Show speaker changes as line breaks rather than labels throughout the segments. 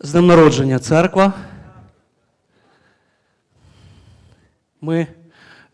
З днем народження церква. Ми,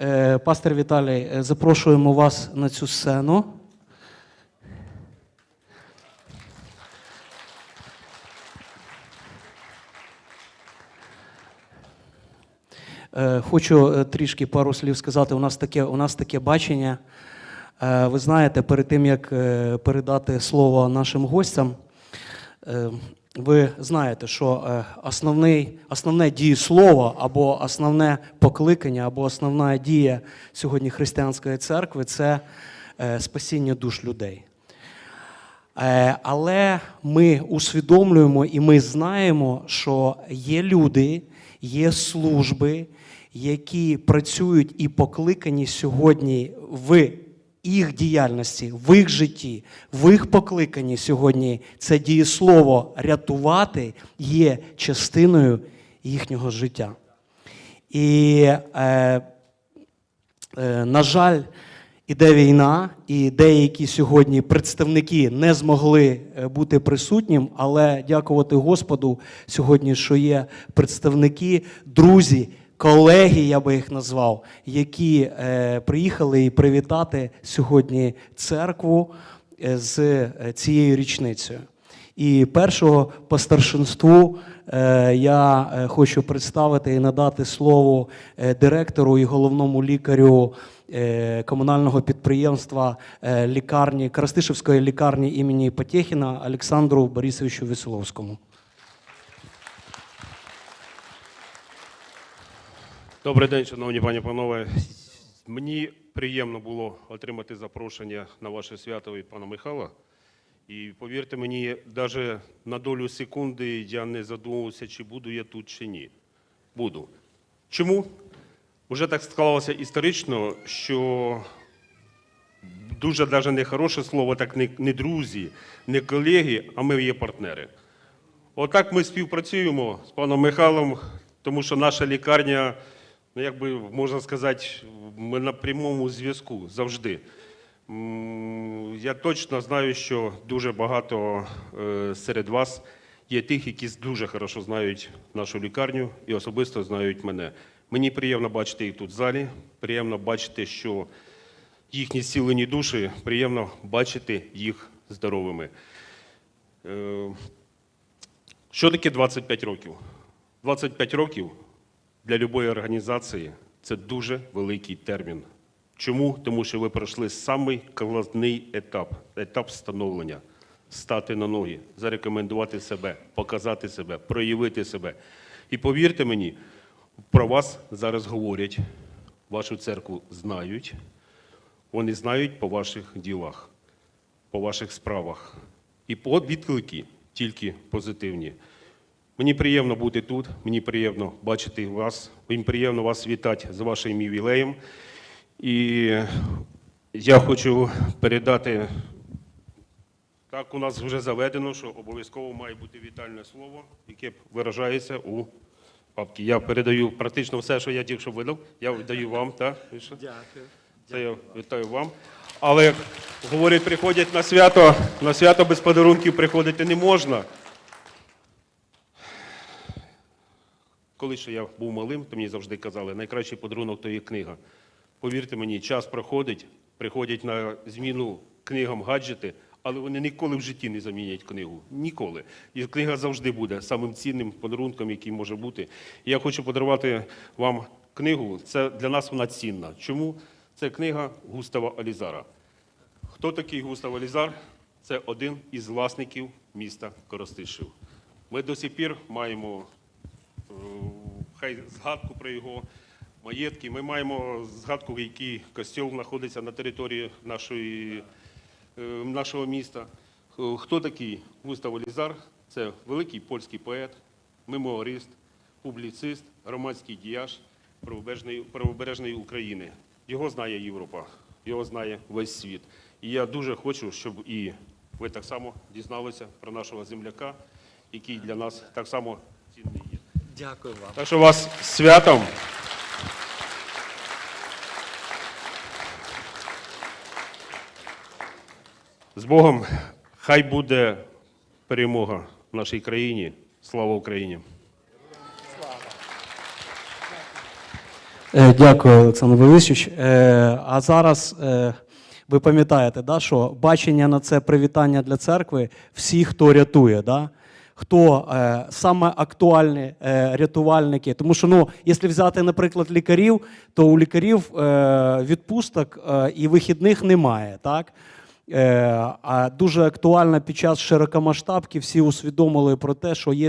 е, пастор Віталій, е, запрошуємо вас на цю сцену. Е, Хочу трішки пару слів сказати. У нас таке, у нас таке бачення. Ви знаєте, перед тим як передати слово нашим гостям, ви знаєте, що е, основний, основне дієслово або основне покликання, або основна дія сьогодні християнської церкви це е, спасіння душ людей. Е, Але ми усвідомлюємо і ми знаємо, що є люди, є служби, які працюють і покликані сьогодні в їх діяльності, в їх житті, в їх покликанні сьогодні це дієслово рятувати є частиною їхнього життя. І, е, е, на жаль, іде війна, і деякі сьогодні представники не змогли е, бути присутнім, але дякувати Господу сьогодні, що є представники, друзі, колеги, я би їх назвав, які е, приїхали і привітати сьогодні церкву е, з е, цією річницею. І першого по старшинству е, я е, хочу представити і надати слово директору і головному лікарю комунального підприємства лікарні Карастишевської лікарні імені Потєхіна Олександру Борисовичу Веселовському.
Добрий день, шановні пані панове. Мені приємно було отримати запрошення на ваше свято від пана Михайла. І повірте мені, навіть на долю секунди я не задумувався, чи буду я тут, чи ні. Буду. Чому? Уже так склалося історично, що дуже навіть не хороше слово, так не, друзі, не колеги, а ми є партнери. Отак ми співпрацюємо з паном Михайлом, тому що наша лікарня, ну як би можна сказати, ми на прямому зв'язку завжди. Я точно знаю, що дуже багато е, серед вас є тих, які дуже хорошо знають нашу лікарню і особисто знають мене. Мені приємно бачити їх тут в залі, приємно бачити, що їхні зцілені душі, приємно бачити їх здоровими. Е, що таке 25 років? 25 років для будь-якої організації це дуже великий термін. Чому? Тому що ви пройшли самий складний етап етап становлення. Стати на ноги, зарекомендувати себе, показати себе, проявити себе. І повірте мені, про вас зараз говорять, вашу церкву знають, вони знають по ваших ділах, по ваших справах. І по відклики тільки позитивні. Мені приємно бути тут, мені приємно бачити вас, мені приємно вас вітати з вашим ювілеєм. І я хочу передати, так у нас вже заведено, що обов'язково має бути вітальне слово, яке виражається у папці. Я передаю практично все, що я тільки що видав, я даю вам, так? Дякую. Це я вітаю вам. Але говорять, приходять на свято, на свято без подарунків приходити не можна. Коли ще я був малим, то мені завжди казали, найкращий подарунок то є книга. Повірте мені, час проходить, приходять на зміну книгам гаджети, але вони ніколи в житті не замінять книгу. Ніколи. І книга завжди буде самим цінним подарунком, який може бути. І я хочу подарувати вам книгу. Це для нас вона цінна. Чому? Це книга Густава Алізара. Хто такий Густав Алізар? Це один із власників міста Коростишів. Ми до сих пір маємо хай згадку про його маєтки. Ми маємо згадку, який костьол знаходиться на території нашої, е, нашого міста. Хто такий Густав Олізар? Це великий польський поет, мемуарист, публіцист, громадський діяч правобережної, України. Його знає Європа, його знає весь світ. І я дуже хочу, щоб і ви так само дізналися про нашого земляка, який для нас так само цінний.
Дякую вам.
Так що вас святом. З Богом, хай буде перемога в нашій країні Слава Україні!
Е, Дякую, Олександр Борисович. Е, А зараз е, ви пам'ятаєте, да, що бачення на це привітання для церкви всі, хто рятує. Да? Хто е, саме актуальні е, рятувальники? Тому що, ну, якщо взяти, наприклад, лікарів, то у лікарів е, відпусток е, і вихідних немає. Так? Е, А дуже актуально під час широкомасштабки всі усвідомили про те, що є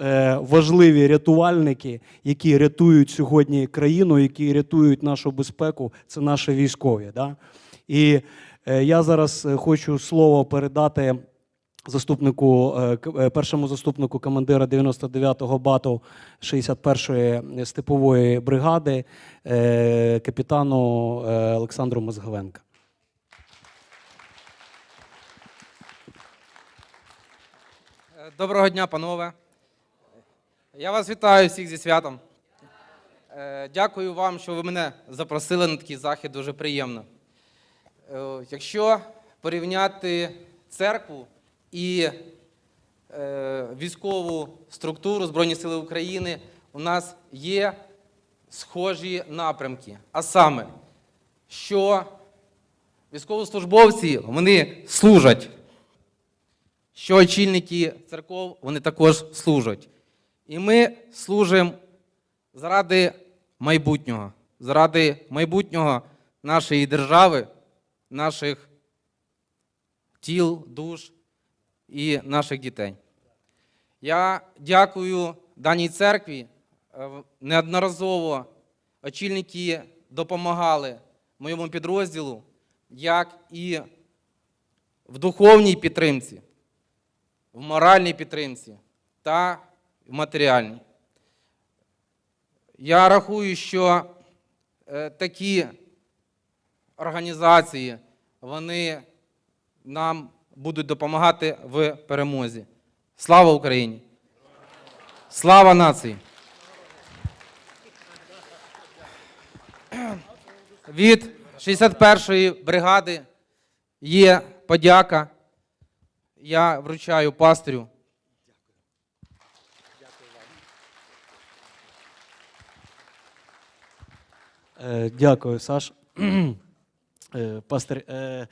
е, важливі рятувальники, які рятують сьогодні країну, які рятують нашу безпеку. Це наші військові. Да? І е, я зараз хочу слово передати заступнику, е, е, першому заступнику командира 99-го бату 61-ї степової бригади, е, капітану Олександру Мозговенка.
Доброго дня, панове. Я вас вітаю всіх зі святом. Дякую вам, що ви мене запросили на такий захід, дуже приємно. Якщо порівняти церкву і е, військову структуру Збройні Сили України, у нас є схожі напрямки. А саме, що військовослужбовці вони служать що очільники церков вони також служать. І ми служимо заради майбутнього, заради майбутнього нашої держави, наших тіл, душ і наших дітей. Я дякую даній церкві. Е, Неодноразово очільники допомагали моєму підрозділу, як і в духовній підтримці в моральній підтримці та в матеріальній. Я рахую, що е, такі організації вони нам будуть допомагати в перемозі. Слава Україні! Слава нації! Від 61-ї бригади є подяка я вручаю пастирю.
Е, Дякую, Саш. Е, Пастор, е,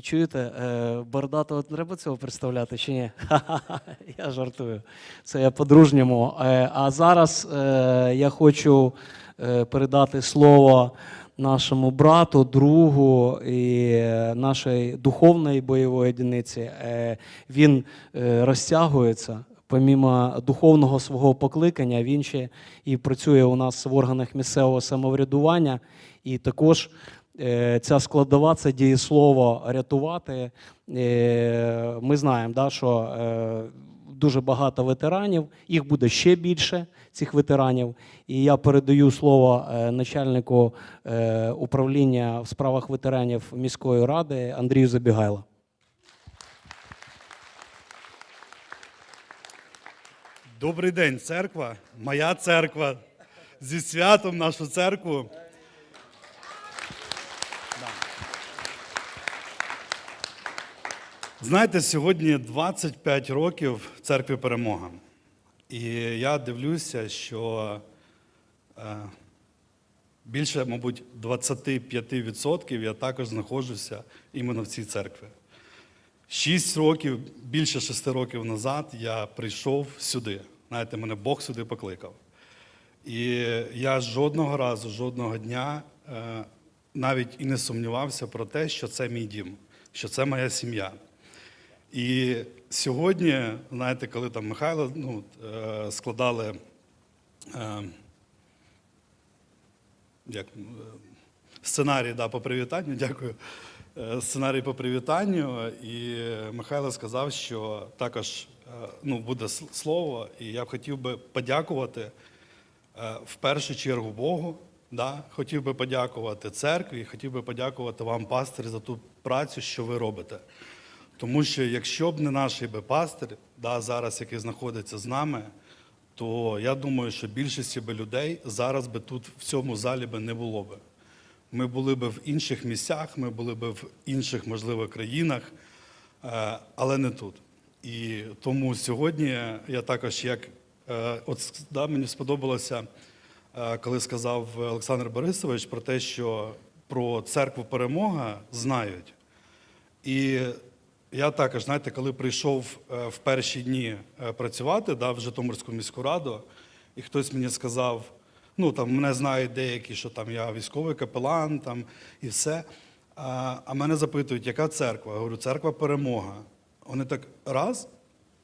чуєте, е, треба цього представляти чи ні? Я жартую. Це я по-дружньому. Е, А зараз е, я хочу е, передати слово нашому брату, другу і е, нашої духовної бойової одиниці. Е, Він е, розтягується. Помімо духовного свого покликання, він ще і працює у нас в органах місцевого самоврядування. І також е, ця складова це дієслово рятувати. Е, Ми знаємо, да, що е, дуже багато ветеранів, їх буде ще більше, цих ветеранів. І я передаю слово е, начальнику е, управління в справах ветеранів міської ради Андрію Забігайло.
Добрий день, церква, моя церква. Зі святом нашу церкву. Знаєте, сьогодні 25 років церкві перемога. І я дивлюся, що е, більше, мабуть, 25% я також знаходжуся іменно в цій церкві. Шість років, більше шести років назад я прийшов сюди. Знаєте, мене Бог сюди покликав. І я жодного разу, жодного дня е, навіть і не сумнівався про те, що це мій дім, що це моя сім'я. І сьогодні, знаєте, коли там Михайло ну, е, складали е, як, е, сценарій да, по привітанню, дякую. Сценарій по привітанню, і Михайло сказав, що також ну, буде слово, і я б хотів би подякувати в першу чергу Богу. Да? Хотів би подякувати церкві, хотів би подякувати вам, пастирі, за ту працю, що ви робите. Тому що якщо б не наш би пастир, да, зараз, який знаходиться з нами, то я думаю, що більшості би людей зараз би тут в цьому залі би не було би. Ми були б в інших місцях, ми були б в інших, можливо, країнах, е, але не тут. І тому сьогодні я також як е, от да, мені сподобалося, е, коли сказав Олександр Борисович про те, що про церкву перемога знають. І я також, знаєте, коли прийшов е, в перші дні е, працювати да, в Житомирську міську раду, і хтось мені сказав, ну там мене знають деякі, що там я військовий капелан там, і все. А, а мене запитують, яка церква? Я говорю, церква перемога. Вони так раз,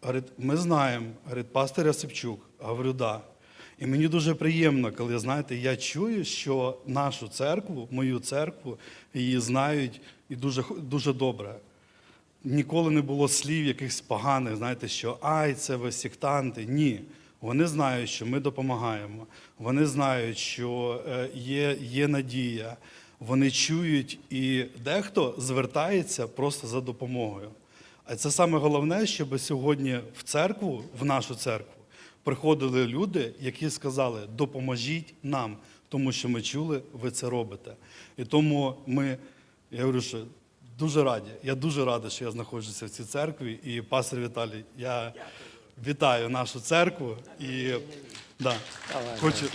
говорять, ми знаємо, говорить, пастор Ясипчук. Я говорю, да. І мені дуже приємно, коли знаєте, я чую, що нашу церкву, мою церкву, її знають і дуже, дуже добре. Ніколи не було слів якихось поганих, знаєте, що ай, це ви сектанти. Ні. Вони знають, що ми допомагаємо. Вони знають, що е, є, є надія. Вони чують, і дехто звертається просто за допомогою. А це саме головне, щоб сьогодні в церкву, в нашу церкву, приходили люди, які сказали: допоможіть нам, тому що ми чули, ви це робите. І тому ми, я говорю, що дуже раді. Я дуже радий, що я знаходжуся в цій церкві. І пастор Віталій, я вітаю нашу церкву і да, хочу.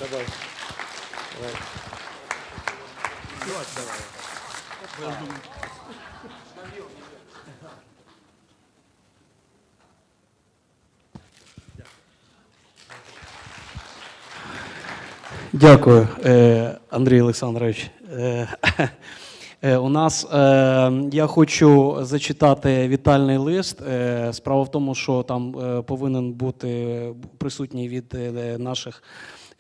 Дякую, е, Андрій Олександрович. Е, У нас е, я хочу зачитати вітальний лист. Е, Справа в тому, що там повинен бути присутній від наших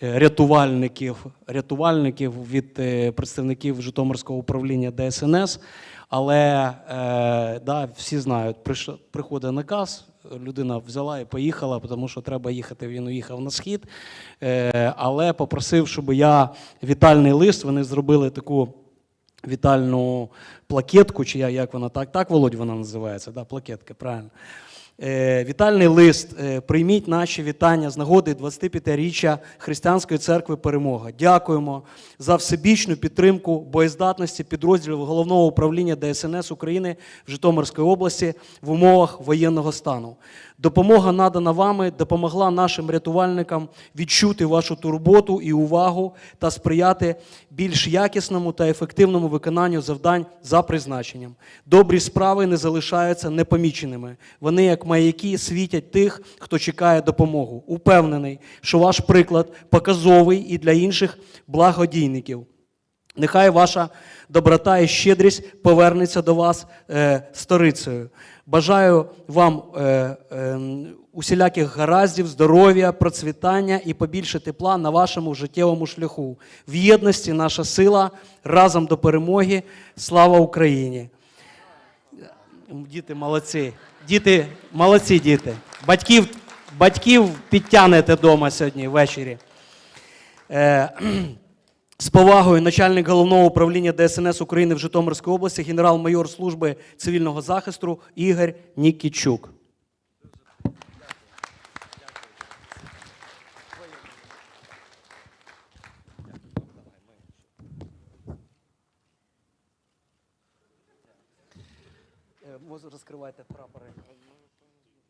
рятувальників, рятувальників від представників Житомирського управління ДСНС. Але да, всі знають, приходить наказ, людина взяла і поїхала, тому що треба їхати. Він уїхав на схід. Але попросив, щоб я вітальний лист. Вони зробили таку вітальну плакетку, чи я- як вона так, так, Володь, вона називається, да, плакетка, правильно. Е, вітальний лист. Е, прийміть наші вітання з нагоди 25-річчя Християнської церкви Перемога. Дякуємо за всебічну підтримку боєздатності підрозділів головного управління ДСНС України в Житомирській області в умовах воєнного стану. Допомога надана вами допомогла нашим рятувальникам відчути вашу турботу і увагу та сприяти більш якісному та ефективному виконанню завдань за призначенням. Добрі справи не залишаються непоміченими. Вони, як маяки, світять тих, хто чекає допомогу. Упевнений, що ваш приклад показовий і для інших благодійників. Нехай ваша доброта і щедрість повернеться до вас е, сторицею. Бажаю вам е, е, усіляких гараздів, здоров'я, процвітання і побільше тепла на вашому життєвому шляху. В єдності наша сила разом до перемоги. Слава Україні! Діти молодці. Діти, молодці діти. Батьків, батьків підтягнете вдома сьогодні ввечері. Е, з повагою начальник головного управління ДСНС України в Житомирській області, генерал-майор служби цивільного захисту Ігор Нікічук. Може розкривайте прапори.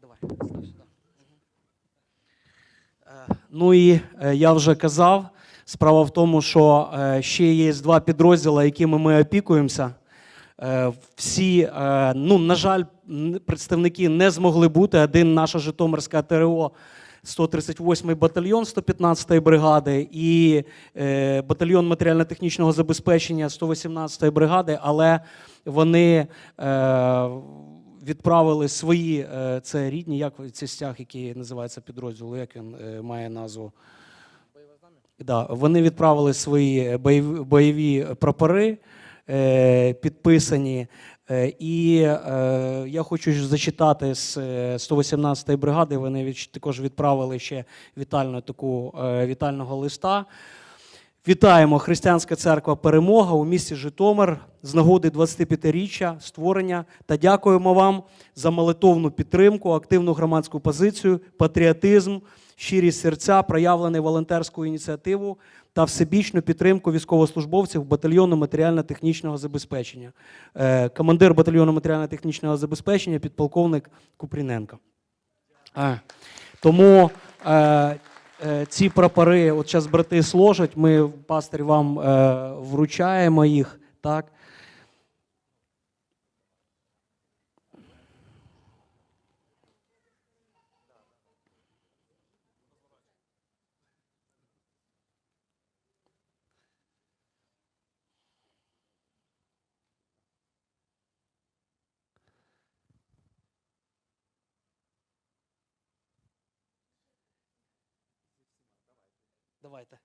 Давай, став сюди. Ну і е, я вже казав, справа в тому, що е, ще є два підрозділи, якими ми опікуємося. Е, Всі, е, ну, на жаль, представники не змогли бути. Один наша Житомирська ТРО 138-й батальйон 115-ї бригади і батальйон матеріально-технічного забезпечення 118-ї бригади, але вони відправили свої, це рідні, як це стяг, який називається підрозділ, як він має назву. Да, вони відправили свої бойові, бойові прапори, е, підписані. Е, і е, я хочу зачитати з е, 118-ї бригади. Вони від, також відправили ще вітальну таку е, вітального листа. Вітаємо Християнська церква Перемога у місті Житомир з нагоди 25-річчя створення та дякуємо вам за молитовну підтримку, активну громадську позицію, патріотизм, щирість серця, проявлений волонтерську ініціативу та всебічну підтримку військовослужбовців батальйону матеріально-технічного забезпечення. Е, Командир батальйону матеріально-технічного забезпечення, підполковник Купріненко. Е, Тому е, ці прапори, от зараз брати сложать, ми пастир вам е, вручаємо їх. Так? Давайте.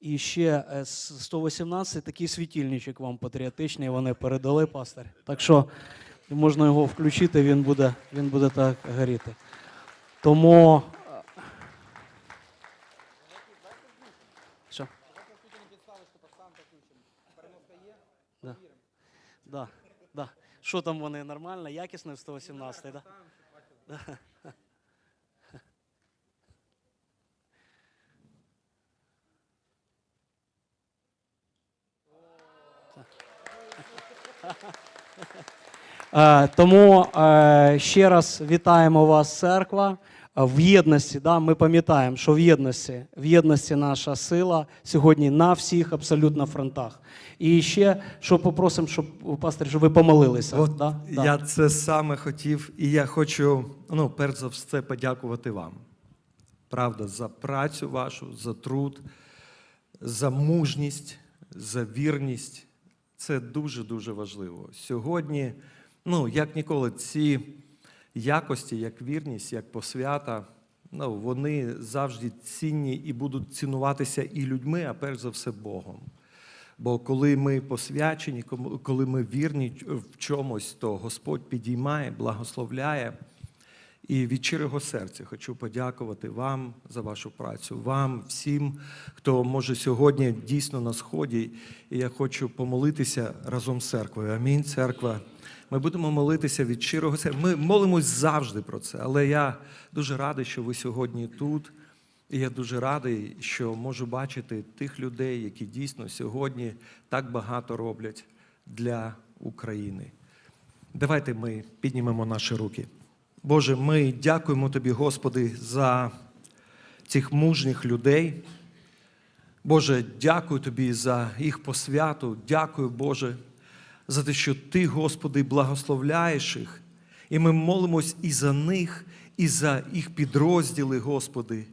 І ще е, з 118 такий світильничок вам патріотичний, вони передали пастор. Так що можна його включити, він буде, він буде так горіти. Тому. е, Що? Да. Да, да. Що там вони нормально, якісно в 118, да? Да. Е, Тому е, ще раз вітаємо вас, церква. В єдності, да, ми пам'ятаємо, що в єдності, в єдності наша сила сьогодні на всіх абсолютно фронтах. І ще що попросимо, щоб пастор, щоб ви помолилися.
От
да? Да.
я це саме хотів, і я хочу, ну, перш за все, подякувати вам. Правда, за працю вашу, за труд, за мужність, за вірність. Це дуже-дуже важливо. Сьогодні, ну, як ніколи, ці якості, як вірність, як посвята, ну, вони завжди цінні і будуть цінуватися і людьми, а перш за все Богом. Бо коли ми посвячені, коли ми вірні в чомусь, то Господь підіймає, благословляє. І від щирого серця хочу подякувати вам за вашу працю, вам, всім, хто може сьогодні дійсно на сході. І я хочу помолитися разом з церквою. Амінь, церква. Ми будемо молитися від щирого серця. Ми молимось завжди про це, але я дуже радий, що ви сьогодні тут. І я дуже радий, що можу бачити тих людей, які дійсно сьогодні так багато роблять для України. Давайте ми піднімемо наші руки. Боже, ми дякуємо Тобі, Господи, за цих мужніх людей. Боже, дякую Тобі за їх посвяту. Дякую, Боже, за те, що Ти, Господи, благословляєш їх. І ми молимось і за них, і за їх підрозділи, Господи.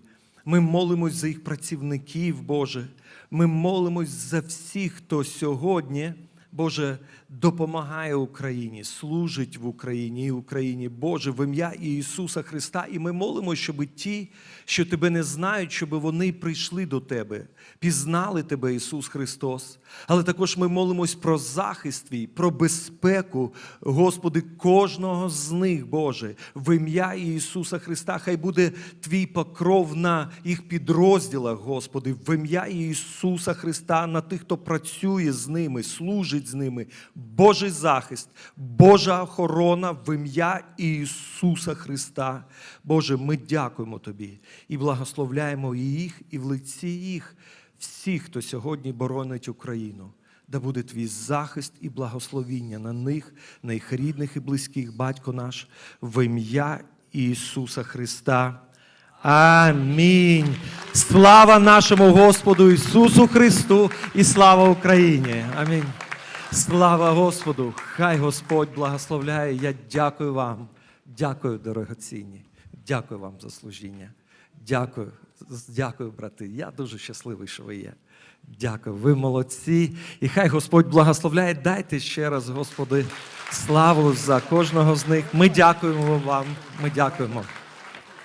Ми молимось за їх працівників, Боже. Ми молимось за всіх, хто сьогодні, Боже, допомагає Україні, служить в Україні і Україні, Боже, в ім'я Ісуса Христа. І ми молимось, щоб ті, що Тебе не знають, щоб вони прийшли до Тебе, пізнали Тебе, Ісус Христос. Але також ми молимось про захист Твій, про безпеку, Господи, кожного з них, Боже, в ім'я Ісуса Христа. Хай буде Твій покров на їх підрозділах, Господи, в ім'я Ісуса Христа, на тих, хто працює з ними, служить з ними. Божий захист, Божа охорона в ім'я Ісуса Христа. Боже, ми дякуємо Тобі і благословляємо і їх, і в лиці їх, всіх, хто сьогодні боронить Україну. Да буде твій захист і благословіння на них, на їх рідних і близьких, батько наш, в ім'я Ісуса Христа. Амінь. Слава нашому Господу Ісусу Христу і слава Україні. Амінь. Слава Господу! Хай Господь благословляє. Я дякую вам. Дякую, дорогоцінні. Дякую вам за служіння. Дякую, дякую, брати. Я дуже щасливий, що ви є. Дякую, ви молодці. І хай Господь благословляє. Дайте ще раз, Господи, славу за кожного з них. Ми дякуємо вам. Ми дякуємо.